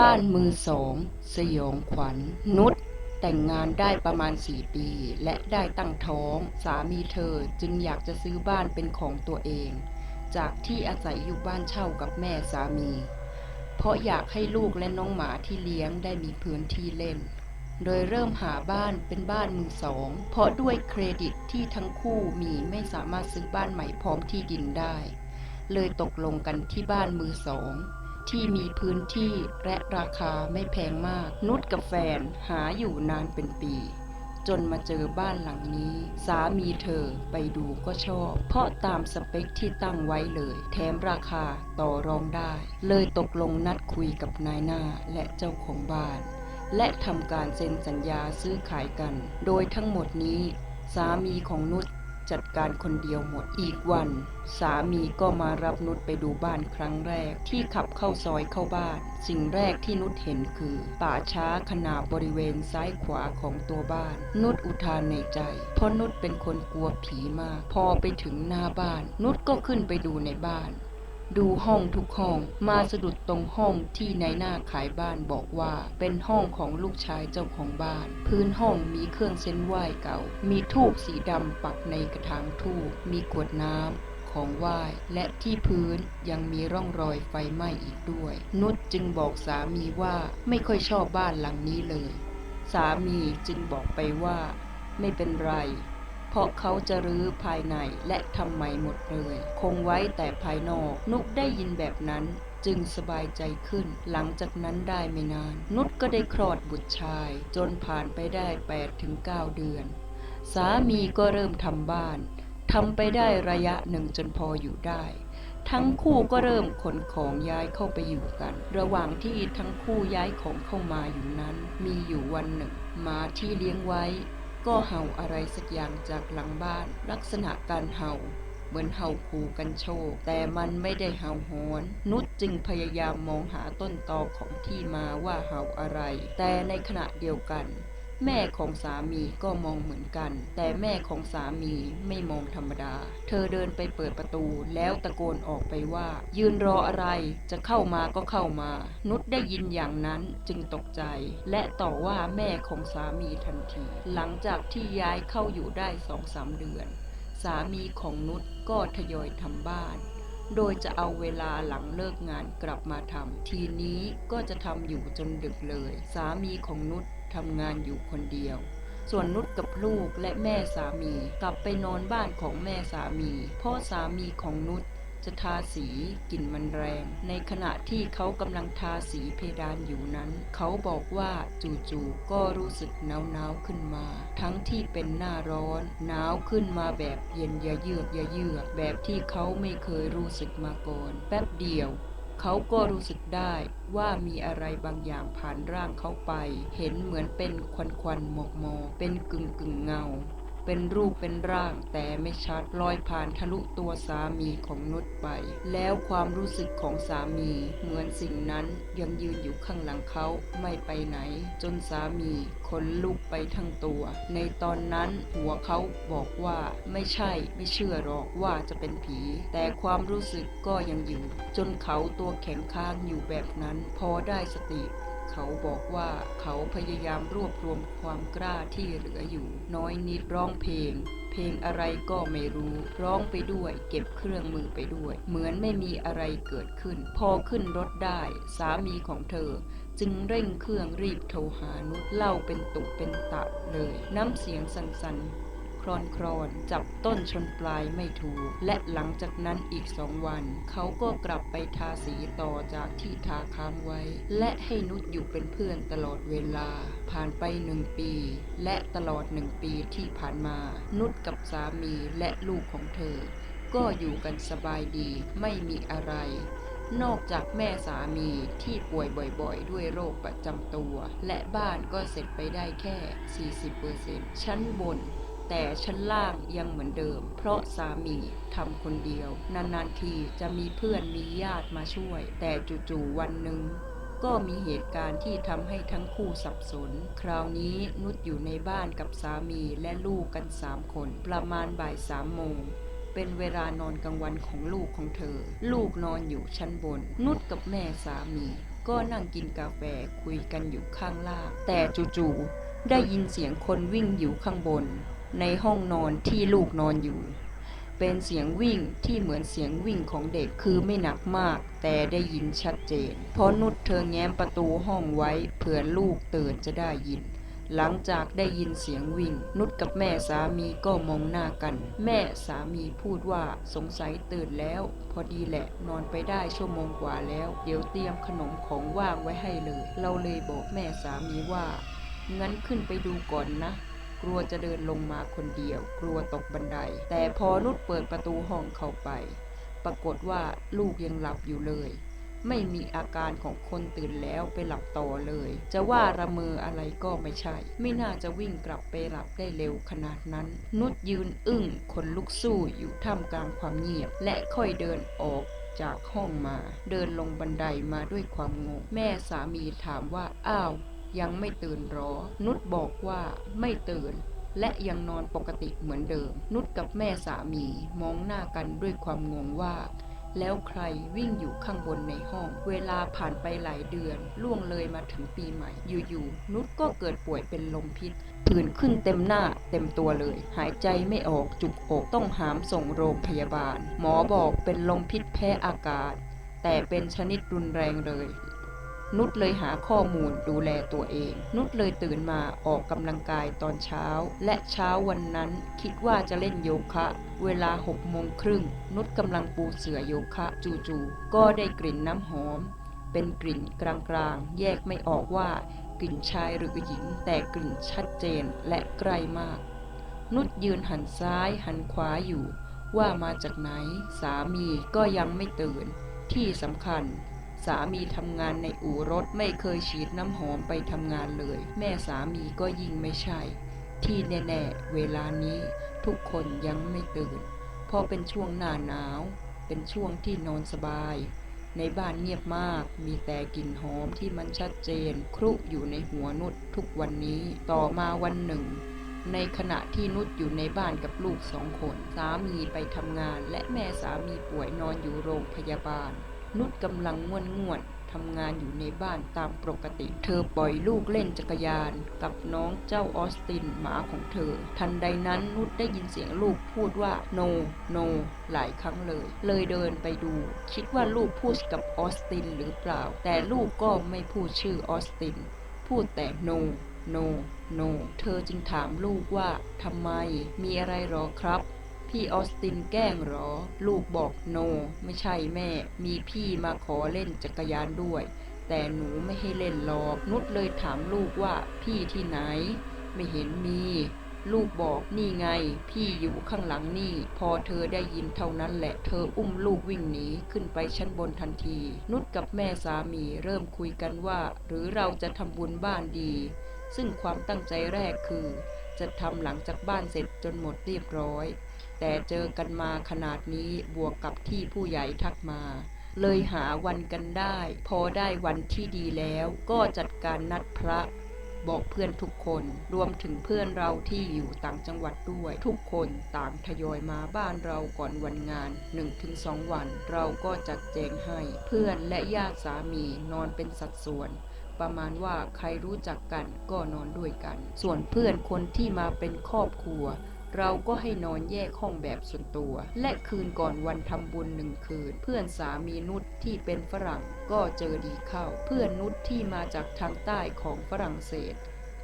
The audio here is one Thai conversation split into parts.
บ้านมือสองสยองขวัญนุชแต่งงานได้ประมาณ 4 ปี และได้ตั้งท้อง สามีเธอจึงอยากจะซื้อบ้านเป็นของตัวเอง จากที่อาศัยอยู่บ้านเช่ากับแม่สามี เพราะอยากให้ลูกและน้องหมาที่เลี้ยงได้มีพื้นที่เล่น โดยเริ่มหาบ้านเป็นบ้านมือสอง เพราะด้วยเครดิตที่ทั้งคู่มีไม่สามารถซื้อบ้านใหม่พร้อมที่ดินได้ เลยตกลงกันที่บ้านมือสอง ที่มีพื้นที่และราคาไม่แพงมาก นุชกับแฟนหาอยู่นานเป็นปี จนมาเจอบ้านหลังนี้ สามีเธอไปดูก็ชอบ เพราะตามสเปคที่ตั้งไว้เลย แถมราคาต่อรองได้ เลยตกลงนัดคุยกับนายหน้าและเจ้าของบ้าน และทำการเซ็นสัญญาซื้อขายกัน โดยทั้งหมดนี้ สามีของนุช จัดการคนเดียวหมด อีกวัน สามีก็มารับนุชไปดูบ้านครั้งแรก ที่ขับเข้าซอยเข้าบ้าน สิ่งแรกที่นุชเห็นคือ ป่าช้าขนาบบริเวณซ้ายขวาของตัวบ้าน นุชอุทานในใจ เพราะนุชเป็นคนกลัวผีมาก พอไปถึงหน้าบ้าน นุชก็ขึ้นไปดูในบ้าน ดูห้องทุกห้อง มาสะดุดตรงห้องที่นายหน้าขายบ้านบอกว่า เป็นห้องของลูกชายเจ้าของบ้าน พื้นห้องมีเครื่องเส้นไหว้เก่า มีทูบสีดำปักในกระถางทูบมีกวดน้ำของไหว้และที่พื้นยังมีร่องรอยไฟไหม้อีกด้วย นุชจึงบอกสามีว่าไม่ค่อยชอบบ้านหลังนี้เลย สามีจึงบอกไปว่า ไม่เป็นไร เพราะเขาจะรื้อภายในและทำใหม่หมดเลย คงไว้แต่ภายนอก นุกได้ยินแบบนั้นจึงสบายใจขึ้น หลังจากนั้นได้ไม่นาน นุชก็ได้คลอดบุตรชาย จนผ่านไปได้8ถึง9เดือน สามีก็เริ่มทำบ้านทำไปได้ระยะหนึ่งจนพออยู่ได้ ทั้งคู่ก็เริ่มขนของย้ายเข้าไปอยู่กัน ระหว่างที่ทั้งคู่ย้ายของเข้ามาอยู่นั้น มีอยู่วันหนึ่งหมาที่เลี้ยงไว้ ก็เห่าอะไรสักอย่างจากหลังบ้าน ลักษณะการเห่า เหมือนเห่าขู่กันโชค แต่มันไม่ได้เห่าหอนนุชจึงพยายามมองหาต้นตอของที่มาว่าเห่าอะไร แต่ในขณะเดียวกัน แม่ของสามีก็มองเหมือนกัน แต่แม่ของสามีไม่มองธรรมดา เธอเดินไปเปิดประตูแล้วตะโกนออกไปว่า ยืนรออะไร จะเข้ามาก็เข้ามา นุชได้ยินอย่างนั้นจึงตกใจ และต่อว่าแม่ของสามีทันที หลังจากที่ย้ายเข้าอยู่ได้สองสามเดือน สามีของนุชก็ทยอยทำบ้าน โดยจะเอาเวลาหลังเลิกงานกลับมาทำ ทีนี้ก็จะทำอยู่จนดึกเลย สามีของนุชทำงานอยู่คนเดียว ส่วนนุชกับลูกและแม่สามี กลับไปนอนบ้านของแม่สามี พ่อสามีของนุช จะทาสีกลิ่นมันแรง ในขณะที่เขากำลังทาสีเพดานอยู่นั้น เขาบอกว่าจู่ๆก็รู้สึกหนาวๆขึ้นมา ทั้งที่เป็นหน้าร้อนหนาวขึ้นมาแบบเย็นยะเยือกยะเยือกแบบที่เขาไม่เคยรู้สึกมาก่อนแป๊บเดียวเขาก็รู้สึกได้ว่ามีอะไรบางอย่างผ่านร่างเขาไป เห็นเหมือนเป็นควันควันๆหมอกหมอกๆเป็นกึ่งกึ่งๆเงา เป็นรูปเป็นร่างแต่ไม่ชัดลอยผ่านทะลุตัวสามีของนุชไป แล้วความรู้สึกของสามีเหมือนสิ่งนั้นยังยืนอยู่ข้างหลังเขาไม่ไปไหน จนสามีขนลุกไปทั้งตัว ในตอนนั้นหัวเขาบอกว่าไม่ใช่ไม่เชื่อหรอกว่าจะเป็นผี แต่ความรู้สึกก็ยังอยู่ จนเขาตัวแข็งค้างอยู่แบบนั้น พอได้สติ เขาบอกว่าเขาพยายามรวบรวมความกล้าที่เหลืออยู่ น้อยนิดร้องเพลง เพลงอะไรก็ไม่รู้ ร้องไปด้วย เก็บเครื่องมือไปด้วย เหมือนไม่มีอะไรเกิดขึ้น พอขึ้นรถได้ สามีของเธอ จึงเร่งเครื่องรีบโทรหานุชเล่าเป็นตุเป็นตะเลย น้ำเสียงสั่นๆ ครอนครอนจับต้นชนปลายไม่ถูก และหลังจากนั้นอีกสองวัน เขาก็กลับไปทาสีต่อจากที่ทาค้างไว้ และให้นุชอยู่เป็นเพื่อนตลอดเวลา ผ่านไปหนึ่งปี และตลอดหนึ่งปีที่ผ่านมา นุชกับสามีและลูกของเธอ ก็อยู่กันสบายดีไม่มีอะไร นอกจากแม่สามีที่ป่วยบ่อยๆ ด้วยโรคประจำตัว และบ้านก็เสร็จไปได้แค่ 40%ชั้นบน แต่ชั้นล่างยังเหมือนเดิม เพราะสามีทำคนเดียวนานๆทีจะมีเพื่อนมีญาติมาช่วย แต่จู่ๆวันหนึ่งก็มีเหตุการณ์ที่ทำให้ทั้งคู่สับสน คราวนี้นุชอยู่ในบ้านกับสามีและลูกกันสามคน ประมาณบ่ายสามโมงเป็นเวลานอนกลางวันของลูกของเธอ ลูกนอนอยู่ชั้นบน นุชกับแม่สามี ก็นั่งกินกาแฟคุยกันอยู่ข้างล่าง แต่จู่ๆได้ยินเสียงคนวิ่งอยู่ข้างบน ในห้องนอนที่ลูกนอนอยู่ เป็นเสียงวิ่งที่เหมือนเสียงวิ่งของเด็กคือไม่หนักมาก แต่ได้ยินชัดเจน เพราะนุชเธอแง้มประตูห้องไว้เผื่อลูกตื่นจะได้ยินหลังจากได้ยินเสียงวิ่ง นุชกับแม่สามีก็มองหน้ากัน แม่สามีพูดว่าสงสัยตื่นแล้ว พอดีแหละ นอนไปได้ชั่วโมงกว่าแล้ว เดี๋ยวเตรียมขนมของว่างไว้ให้เลย เราเลยบอกแม่สามีว่า งั้นขึ้นไปดูก่อนนะ กลัวจะเดินลงมาคนเดียว กลัวตกบันได แต่พอนุชเปิดประตูห้องเข้าไป ปรากฏว่าลูกยังหลับอยู่เลย ไม่มีอาการของคนตื่นแล้วไปหลับต่อเลย จะว่าระเมออะไรก็ไม่ใช่ ไม่น่าจะวิ่งกลับไปหลับได้เร็วขนาดนั้น นุชยืนอึ้งคนลุกสู้อยู่ท่ามกลางความเงียบ และค่อยเดินออกจากห้องมา เดินลงบันไดมาด้วยความงง แม่สามีถามว่า อ้าว ยังไม่ตื่นหรอ นุชบอกว่าไม่ตื่น และยังนอนปกติเหมือนเดิม นุชกับแม่สามีมองหน้ากันด้วยความงงว่า แล้วใครวิ่งอยู่ข้างบนในห้อง เวลาผ่านไปหลายเดือน ล่วงเลยมาถึงปีใหม่ อยู่ๆ นุชก็เกิดป่วยเป็นลมพิษผื่นขึ้นเต็มหน้าเต็มตัวเลย หายใจไม่ออกจุกอกต้องหามส่งโรงพยาบาล หมอบอกเป็นลมพิษแพ้อากาศ แต่เป็นชนิดรุนแรงเลย นุชเลยหาข้อมูลดูแลตัวเอง นุชเลยตื่นมาออกกำลังกายตอนเช้า และเช้าวันนั้นคิดว่าจะเล่นโยคะ เวลาหกโมงครึ่งนุชกำลังปูเสื่อโยคะจู่ๆก็ได้กลิ่นน้ำหอม เป็นกลิ่นกลางๆ แยกไม่ออกว่ากลิ่นชายหรือหญิง แต่กลิ่นชัดเจนและใกล้มาก นุชยืนหันซ้ายหันขวาอยู่ ว่ามาจากไหน สามีก็ยังไม่ตื่นที่สำคัญ สามีทำงานในอู่รถไม่เคยฉีดน้ำหอมไปทำงานเลย แม่สามีก็ยิ่งไม่ใช่ ที่แน่ๆเวลานี้ทุกคนยังไม่ตื่น เพราะเป็นช่วงหน้าหนาว เป็นช่วงที่นอนสบาย ในบ้านเงียบมาก มีแต่กลิ่นหอมที่มันชัดเจน ครุอยู่ในหัวนุชทุกวันนี้ต่อมาวันหนึ่งในขณะที่นุชอยู่ในบ้านกับลูกสองคน สามีไปทำงานและแม่สามีป่วยนอนอยู่โรงพยาบาล นุชกำลังง่วนง่วนทำงานอยู่ในบ้านตามปกติ เธอปล่อยลูกเล่นจักรยานกับน้องเจ้าออสตินหมาของเธอ ทันใดนั้นนุชได้ยินเสียงลูกพูดว่า no no หลายครั้งเลย เลยเดินไปดู คิดว่าลูกพูดกับออสตินหรือเปล่า แต่ลูกก็ไม่พูดชื่อออสติน พูดแต่ no no no เธอจึงถามลูกว่าทำไม มีอะไรหรอครับ พี่ออสตินแกล้งหรอ ลูกบอกโน ไม่ใช่แม่ มีพี่มาขอเล่นจักรยานด้วย แต่หนูไม่ให้เล่นหรอก นุชเลยถามลูกว่าพี่ที่ไหน ไม่เห็นมี ลูกบอกนี่ไง พี่อยู่ข้างหลังนี่ พอเธอได้ยินเท่านั้นแหละ เธออุ้มลูกวิ่งหนีขึ้นไปชั้นบนทันที นุชกับแม่สามีเริ่มคุยกันว่า หรือเราจะทำบุญบ้านดี ซึ่งความตั้งใจแรกคือ จะทำหลังจากบ้านเสร็จจนหมดเรียบร้อย แต่เจอกันมาขนาดนี้บวกกับที่ผู้ใหญ่ทักมา เลยหาวันกันได้ พอได้วันที่ดีแล้วก็จัดการนัดพระบอกเพื่อนทุกคนรวมถึงเพื่อนเราที่อยู่ต่างจังหวัดด้วย ทุกคนต่างทยอยมาบ้านเราก่อนวันงาน 1-2 วัน เราก็จัดแจงให้ เพื่อนและญาติสามีนอนเป็นสัดส่วน ประมาณว่าใครรู้จักกันก็นอนด้วยกัน ส่วนเพื่อนคนที่มาเป็นครอบครัว เราก็ให้นอนแยกห้องแบบส่วนตัว และคืนก่อนวันทำบุญหนึ่งคืน เพื่อนสามีนุชที่เป็นฝรั่งก็เจอดีเข้า เพื่อนนุชที่มาจากทางใต้ของฝรั่งเศส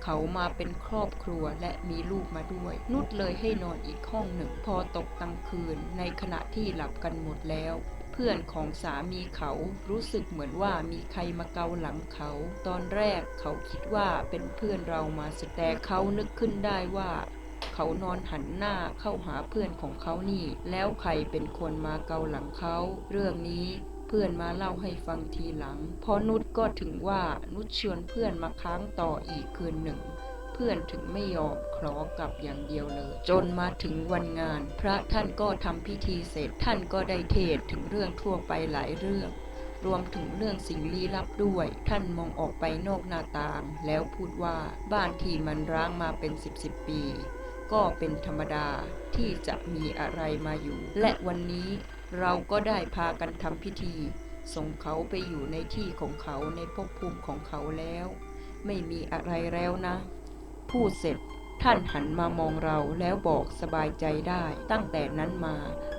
เขามาเป็นครอบครัวและมีลูกมาด้วย นุชเลยให้นอนอีกห้องหนึ่ง พอตกกลางคืน ในขณะที่หลับกันหมดแล้ว เพื่อนของสามีเขารู้สึกเหมือนว่ามีใครมาเกาหลังเขา ตอนแรกเขาคิดว่าเป็นเพื่อนเรามาแต่เขานึกขึ้นได้ว่า เขานอนหันหน้าเข้าหาเพื่อนของเขานี่ แล้วใครเป็นคนมาเกาหลังเขา เรื่องนี้เพื่อนมาเล่าให้ฟังทีหลัง พอนุชก็ถึงว่านุชชวนเพื่อนมาค้างต่ออีกคืนหนึ่ง เพื่อนถึงไม่ยอมขอกลับอย่างเดียวเลย จนมาถึงวันงาน พระท่านก็ทำพิธีเสร็จท่านก็ได้เทศถึงเรื่องทั่วไปหลายเรื่องรวมถึงเรื่องสิ่งลี้ลับด้วย ท่านมองออกไปนอกหน้าต่าง แล้วพูดว่าบ้านที่มันร้างมาเป็นสิบสิบปี ก็เป็นธรรมดาที่จะมีอะไรมาอยู่ และวันนี้เราก็ได้พากันทำพิธี ส่งเขาไปอยู่ในที่ของเขาในภพภูมิของเขาแล้ว ไม่มีอะไรแล้วนะ พูดเสร็จท่านหันมามองเราแล้วบอกสบายใจได้ ตั้งแต่นั้นมา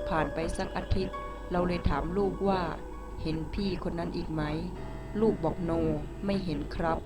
ผ่านไปสักอาทิตย์ เราเลยถามลูกว่า เห็นพี่คนนั้นอีกไหม ลูกบอกโน ไม่เห็นครับ